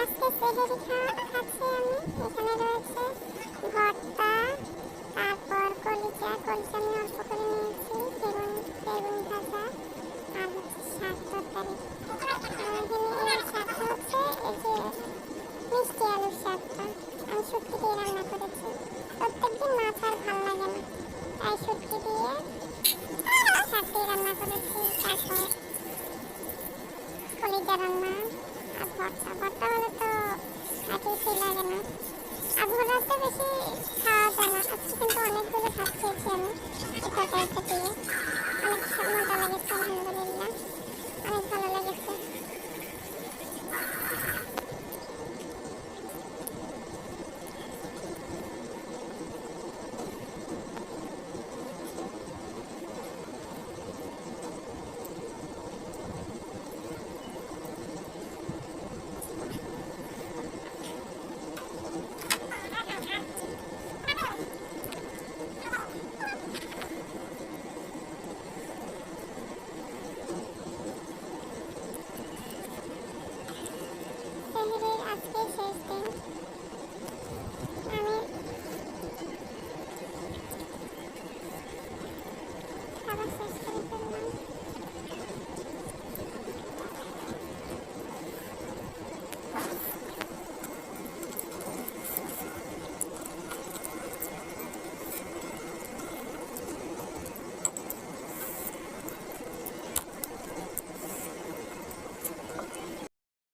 আজকে খাওয়া খাচ্ছি আমি। এখানে রয়েছে ভর্তা, তারপর কলিজা। কলিজা আমি অল্প করে নিয়েছি। বেগুন বেগুন ভাজা আর শাক তরকারি। রান্না করেছি। আর তারপর রান্না। ভর্তা ভর্তা হলে তো আর কিছুই লাগে না। আর ভোরাতে বেশি খাওয়া আজকে কিন্তু অনেকগুলো ভাত খেয়েছি আমি।